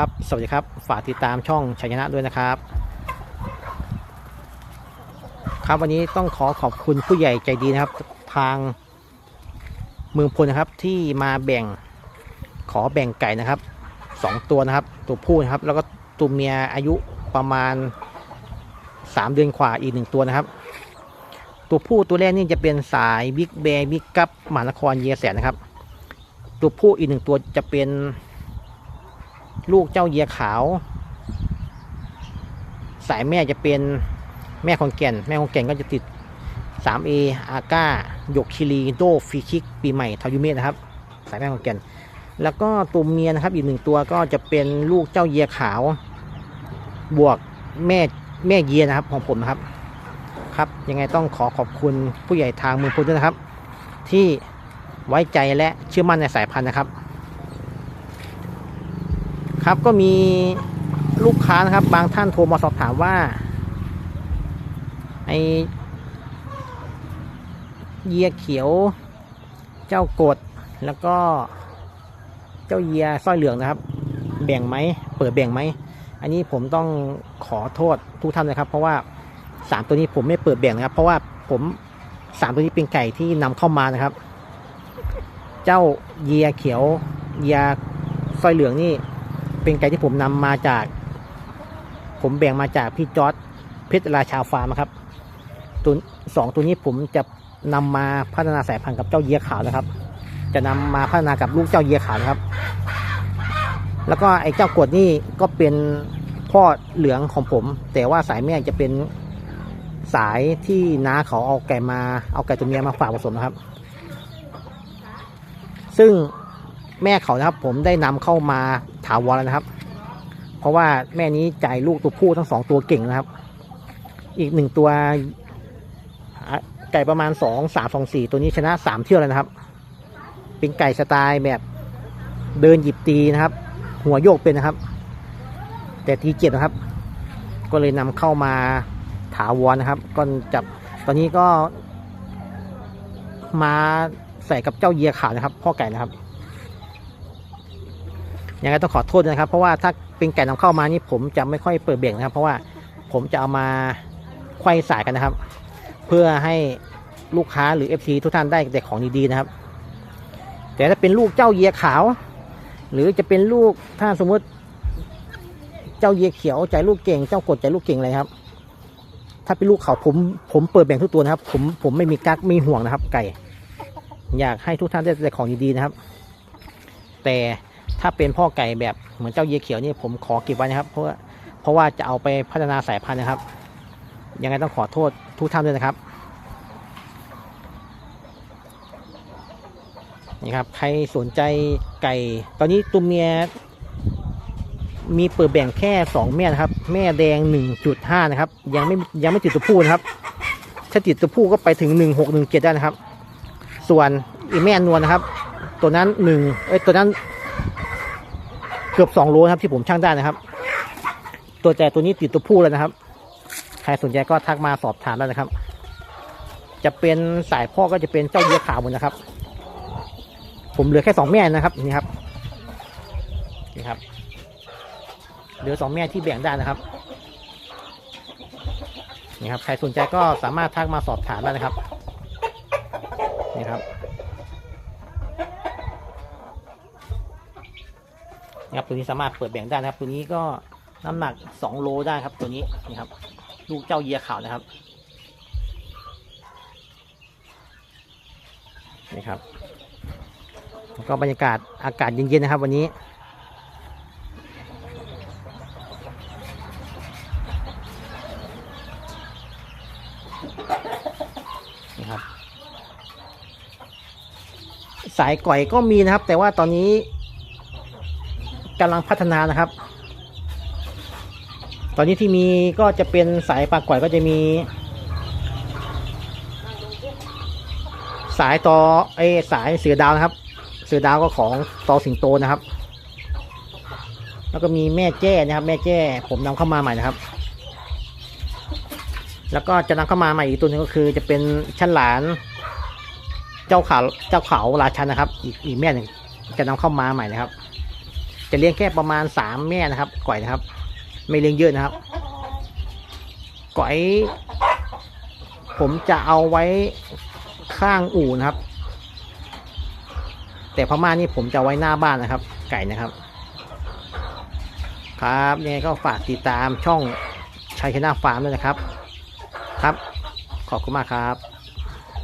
ครับ สวัสดีครับ ฝากติดตามช่องชัยชนะด้วยนะครับ ครับวันนี้ต้องขอขอบคุณผู้ใหญ่ใจดีนะครับ ทางเมืองพลนะครับที่มาแบ่งขอแบ่งไก่นะครับสองตัวนะครับ ตัวผู้นะครับ แล้วก็ตัวเมียอายุประมาณสามเดือนกว่าอีกหนึ่งตัวนะครับ ตัวผู้ตัวแรกนี่จะเป็นสายบิ๊กแบร์บิ๊กกัปมานครเยแสนนะครับ ตัวผู้อีกหนึ่งตัวจะเป็น ลูกเจ้าเยียขาว สายแม่จะเป็นแม่ของแก่น แม่ของแก่นก็จะติด 3A อาก้าหยกคิรีโดฟีคิก ปีใหม่ทายุเมะนะครับ สายแม่ของแก่น แล้วก็ตัวเมียนะครับ อีกหนึ่งตัวก็จะเป็นลูกเจ้าเยียขาว บวกแม่แม่เยียนะครับของผมนะครับ ครับ ยังไงต้องขอขอบคุณผู้ใหญ่ทางมือพุทธนะครับ ที่ไว้ใจและเชื่อมั่นในสายพันธุ์นะครับ ครับก็มีลูกค้านะครับ บางท่านโทรมาสอบถามว่าไอเยียเขียว เจ้ากดแล้วก็เจ้าเยียสร้อยเหลืองนะครับ แบ่งไหมเปิดแบ่งไหมอันนี้ผมต้องขอโทษทุกท่านนะครับ เพราะว่าสามตัวนี้ผมไม่เปิดแบ่งนะครับ เพราะว่าผมสามตัวนี้เป็นไก่ที่นำเข้ามานะครับ เจ้าเยียเขียวเยียสร้อยเหลืองนี่ เป็นไก่ที่ผมนำมาจาก ผมแบ่งมาจากพี่จอร์ดเพชรราชาฟาร์มครับ ตัวสองตัวนี้ผมจะนำมาพัฒนาสายพันธุ์กับเจ้าเยียขาวนะครับ จะนำมาพัฒนากับลูกเจ้าเยียขาวนะครับ แล้วก็ไอ้เจ้ากวดนี่ก็เป็นพ่อเหลืองของผม แต่ว่าสายแม่จะเป็นสายที่น้าเขาเอาไก่มาเอาไก่ตัวเมียมาฝากผสมนะครับ ซึ่งแม่เขานะครับผมได้นำเข้ามา ถาวรแล้วนะครับ เพราะว่าแม่นี้จ่ายลูกตัวผู้ทั้งสองตัวเก่งนะครับ อีกหนึ่งตัวไก่ประมาณสองสามสองสี่ตัวนี้ชนะสามเที่ยวแล้วนะครับ เป็นไก่สไตล์แบบเดินหยิบตีนะครับ หัวโยกเป็นนะครับ แต่ทีเจ็ดนะครับ ก็เลยนำเข้ามาถาวรนะครับก็จับตอนนี้ก็มาใส่กับเจ้าเยียขาวนะครับ พ่อไก่นะครับ ยังไงต้องขอโทษนะครับ เพราะว่าถ้าเป็นไก่นำเข้ามานี่ผมจะไม่ค่อยเปิดเบรกนะครับ เพราะว่าผมจะเอามาไขว้สายกันนะครับ เพื่อให้ลูกค้าหรือ FT ทุกท่านได้แต่ของดีๆนะครับ แต่ถ้าเป็นลูกเจ้าเยียขาว หรือจะเป็นลูกถ้าสมมติเจ้าเยียเขียวใจลูกเก่งเจ้ากดใจลูกเก่งอะไรครับ ถ้าเป็นลูกเขาผมผมเปิดแบ่งทุกตัวนะครับ ผมผมไม่มีกักไม่ห่วงนะครับ ไก่ อยากให้ทุกท่านได้แต่ของดีๆนะครับ แต่ ถ้าเป็นพ่อไก่แบบเหมือนเจ้าเยีเขียวนี่ผมขอเก็บไว้นะครับ เพราะว่าเพราะว่าจะเอาไปพัฒนาสายพันธุ์นะครับ ยังไงต้องขอโทษทุกท่านด้วยนะครับนี่ครับใครสนใจไก่ ตอนนี้ตัวเมียมีเปิดแบ่งแค่ 2 แม่นะครับ แม่แดง 1.5 นะครับ ยังไม่ยังไม่ติดตัวผู้นะครับ ถ้าติดตัวผู้ก็ไปถึง 1617 ได้นะครับ ส่วนอีแม่นวลนะครับ ตัวนั้นหนึ่งเอ้ยตัวนั้น เกือบสองโลครับที่ผมช่างได้นะครับ ตัวใจตัวนี้ติดตัวผู้แล้วนะครับ ใครสนใจก็ทักมาสอบถามได้นะครับ จะเป็นสายพ่อก็จะเป็นเจ้าเยียขาวหมดนะครับ ผมเหลือแค่สองแม่นะครับนี่ครับนี่ครับ เหลือสองแม่ที่แบ่งได้นะครับนี่ครับใครสนใจก็สามารถทักมาสอบถามได้นะครับนี่ครับ นะครับตัวนี้สามารถเปิดแบ่งได้นะครับ ตัวนี้ก็น้ำหนัก2โลได้ครับ ตัวนี้นี่ครับ ลูกเจ้าเยียขาวนะครับนี่ครับแล้วก็บรรยากาศอากาศเย็นๆนะครับ วันนี้นี่ครับสายก่อยก็มีนะครับ แต่ว่าตอนนี้ กำลังพัฒนานะครับ ตอนนี้ที่มีก็จะเป็นสายปลาก่อยก็จะมี สายต่อไอสายเสือดาวนะครับ เสือดาวก็ของต่อสิงโตนะครับ แล้วก็มีแม่แจ้นะครับ แม่แจ้ ผมนำเข้ามาใหม่นะครับ แล้วก็จะนำเข้ามาใหม่อีกตัวหนึงก็คือ จะเป็นชั้นหลานเจ้าขาวเจ้าเขาราชันนะครับ อีกอีกแม่หนึ่งจะนำเข้ามาใหม่นะครับ จะเลี้ยงแค่ประมาณสามแม่นะครับก่อยนะครับ ไม่เลี้ยงเยอะนะครับก่อยผมจะเอาไว้ข้างอู่นะครับ แต่พม่านี่ผมจะไว้หน้าบ้านนะครับ ไก่นะครับ ครับยังไงก็ฝากติดตามช่องชัยชนะฟาร์มด้วยนะครับ ครับ ขอบคุณมากครับ